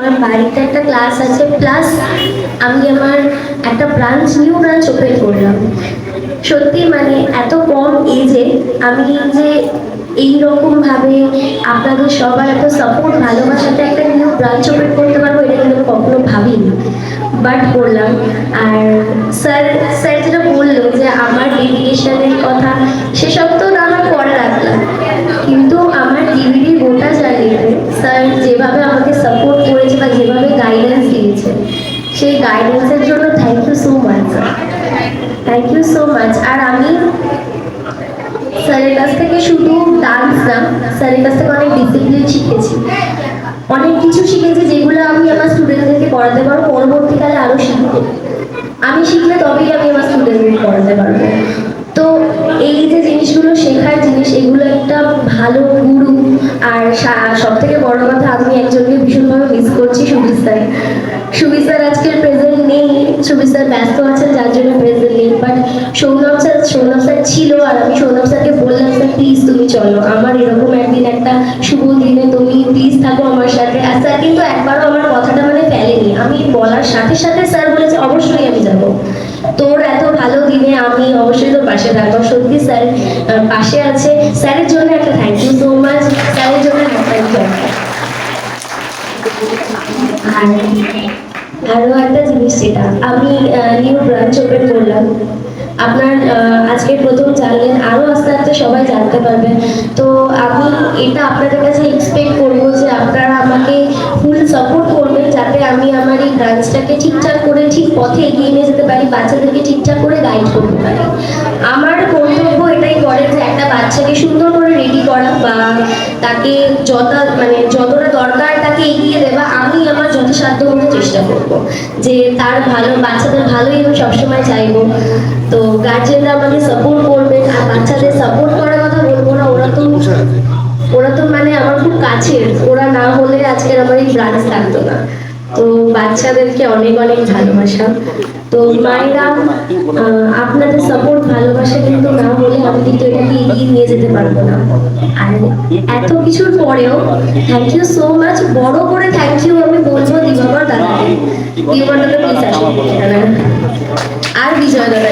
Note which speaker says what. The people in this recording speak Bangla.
Speaker 1: আমার বাড়িতে একটা ক্লাস আছে প্লাস আমি আমার একটা ব্রাঞ্চ নিউ ব্রাঞ্চ ওপেন করলাম। সত্যি মানে এত কম এজে আমি যে এই রকম ভাবে আপনাদের সবার এত সাপোর্ট ভালোবাসাতে একটা নিউ ব্রাঞ্চ ওপেন করতে পারব, এটা কিন্তু কখনো ভাবিনি। বাট করলাম। আর স্যার স্যার যেটা বলল যে আমার ডেডিকেশনের কথা, সেসব তো গাইডেন্সের জন্য thank you so much thank you so much আর আমি স্যারের কাছ থেকে শুধু ডান্স না, স্যারের কাছ থেকে অনেক ডিসিপ্লিন শিখেছি। অনেক কিছু শিখেছি যেগুলো আমি আমার স্টুডেন্টদেরকে পড়াতে পারব, পরবর্তীকালে আরও শিখব। আমি শিখলে তবেই আমি আমার স্টুডেন্টদের পড়াতে পারব। তো এই যে জিনিসগুলো শেখার জিনিস, এগুলো একটা ভালো গুরু আর সব থেকে বড় কথা, আমি একজনকে ভীষণভাবে মিস করছি সুবির সুবির স্যার প্রেজেন্ট নেই। সুবির স্যার ব্যস্ত আছেন, যার জন্য প্রেজেন্ট নেই। But Sounav sir Sounav sir ছিল আর আমি সৌনভ স্যারকে বললাম, স্যার প্লিজ তুমি চলো। আমার এরকম একদিন একটা শুভ দিনে তুমি প্লিজ থাকো আমার সাথে। আর স্যার কিন্তু একবারও আমার কথাটা মানে ফেলেনি। আমি বলার সাথে সাথে স্যার বলেছে, অবশ্যই আমি যাব। তোর এত ভালো দিনে আমি অবশ্যই তোর পাশে থাকব। সত্যি স্যার পাশে আছে। স্যারের জন্য একটা থ্যাংক ইউ সো মাচ স্যারের জন্য একটা থ্যাংক ইউ আরও একটা জিনিস যেটা আমি নিউ ব্রাঞ্চ ওপেন করলাম। আপনার আজকে প্রথম জানলেন আরও আস্তে আস্তে সবাই জানতে পারবেন তো আমি এটা আপনাদের কাছে এক্সপেক্ট করব যে আপনারা আমাকে ফুল সাপোর্ট করবেন যাতে আমি আমার এই ব্রাঞ্চটাকে ঠিকঠাক করে ঠিক পথে এগিয়ে নিয়ে যেতে পারি, বাচ্চাদেরকে ঠিকঠাক করে গাইড করতে পারি আমার কর্তব্য এটাই করে যে একটা বাচ্চাকে সুন্দর করে রেডি করা বা তাকে যত মানে যতটা দরকার তাকে এগিয়ে দেওয়া আমি আমার যথাসাধ্য মতো চেষ্টা করব। যে তার ভালো বাচ্চাদের ভালোই আমি সবসময় চাইব। তো গার্জেনরা আমাকে সাপোর্ট করবে আর বাচ্চাদের সাপোর্ট করার কথা বলব না ওরা তো ওরা তো মানে আমার খুব কাছের। ওরা না হলে আজকের আমার এই ব্রাঞ্চ থাকতো না। তো বাচ্চাদেরকে অনেক অনেক ভালোবাসা। তো মায়েরা আপনাদের সাপোর্ট ভালোবাসা কিন্তু না হলে আমি কিন্তু এটাকে এগিয়ে নিয়ে যেতে পারব না। আর এত কিছুর পরেও থ্যাংক ইউ সো মাচ বড় করে থ্যাংক ইউ আমি বলব দিবাবার দাদাকে। দিবাবার দাদা প্লিজ আসুন। আর বিজয় দাদা।